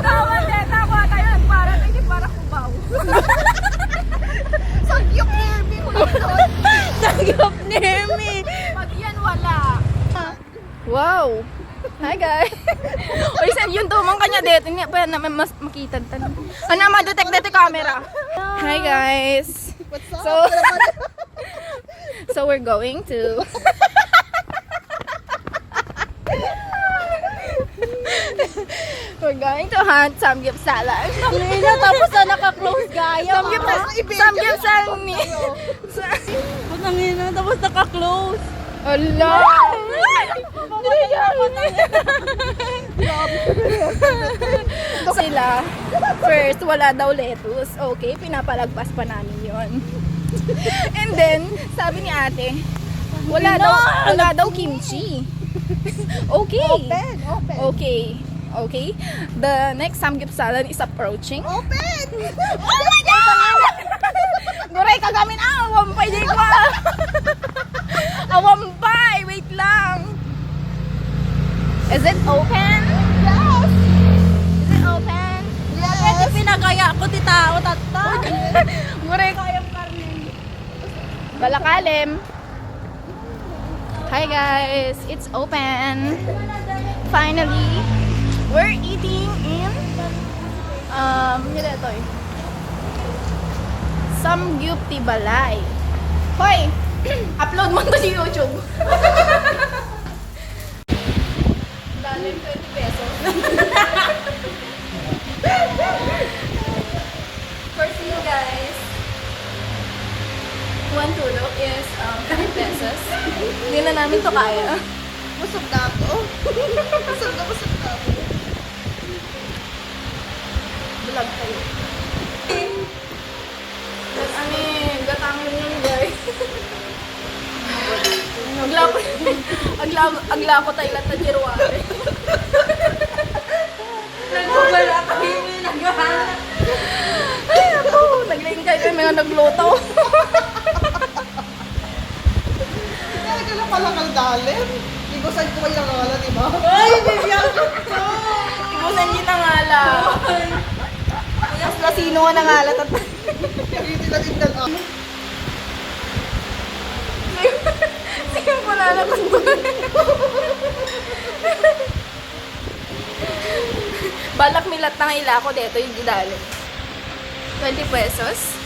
Tawa din. Tawa tayo. Para hindi para kubaw. Sagyok ni mo lang doon. Nagyop Nemi. Pag yan wala. Wow. Hi guys. Uy, saan yun tumang kanya dito? Hindi pa na mas makita tan. Ano ma-detect dito camera. Hi guys. What's up? So So we're going to We're going to hunt samgyup salad. Nina, tapos na naka-close gaya. Samgyup samgyup salad ni. Putangina, tapos naka-close. Ala! Sila, first, wala daw lettuce. Okay, pinapalagpas pa namin yon. And then, sabi ni ate, wala daw, wala daw kimchi. Okay. Open, open. Okay. Okay. The next samgyup salad is approaching. Open! Oh my God! Guray ka gamin awam pa di ko. awam pa, wait lang. Is it open? Yes! Is it open? Yes! pinagaya ko ti tao, tata. Guray ka yung karne. Balakalim. Hi guys, it's open. Finally, we're eating in um, yun ito eh. Samgyup Tibalay. Hoy! upload mo to sa YouTube. Dalim 20 pesos. First you guys. One tulog is um, 5 pesos. Hindi na namin to kaya. Busog na ako. Busog na, busog na ako. Vlog kayo. Tapos ami, gatangin yun guys. Aglapo, aglapo, aglapo tayo lang na jiruwari. Nagugala kami, naghahanap. Ay ako, nagling kayo mga nagluto. Kaya ka na pala kaldalim. Igusan ko kayo ng ngala, di ba? Ay, bibiyang ko! Ibusan niyo na nga lang. Mas lasino nga na nga lang. Hindi na din ah. Sige mo na lang Balak milat na ila ko dito yung gidali. 20 pesos.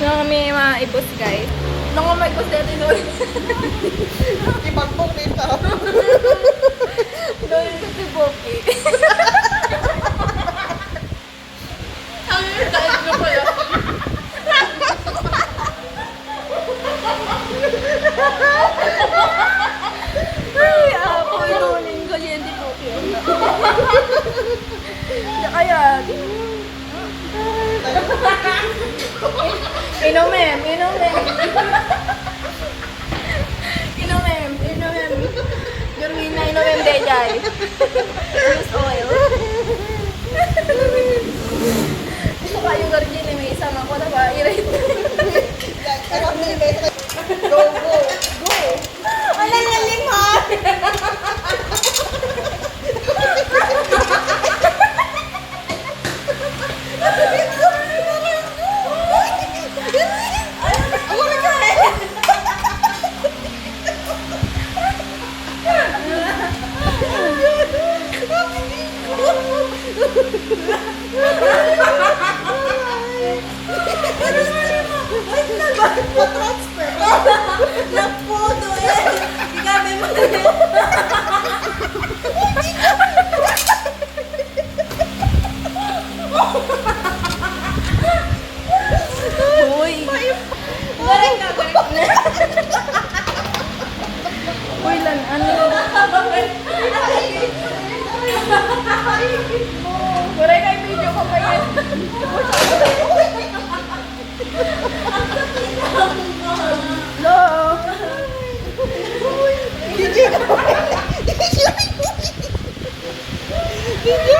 Yung kami mga ibos guys. Nung kami ibos dito doon. Ibang dito. Doon yung si Boki. Ang kahit ko pala. Ay, ako inunin ko yan di Boki. Kaya, Inomem, inomem. Inomem, inomem. Gawin na inomem dejay. Use oil. Gusto kayo gargin eh, may isang ako na ba? I-rate. Pero millimeter. Go, go, go. Wala na lima. Pa-transfer. Nagpudo eh. Gabi mo Uy. Galing ka, galing ka. Uy, lan, ano? Kuray kay video ko pa yan. Hello. Hindi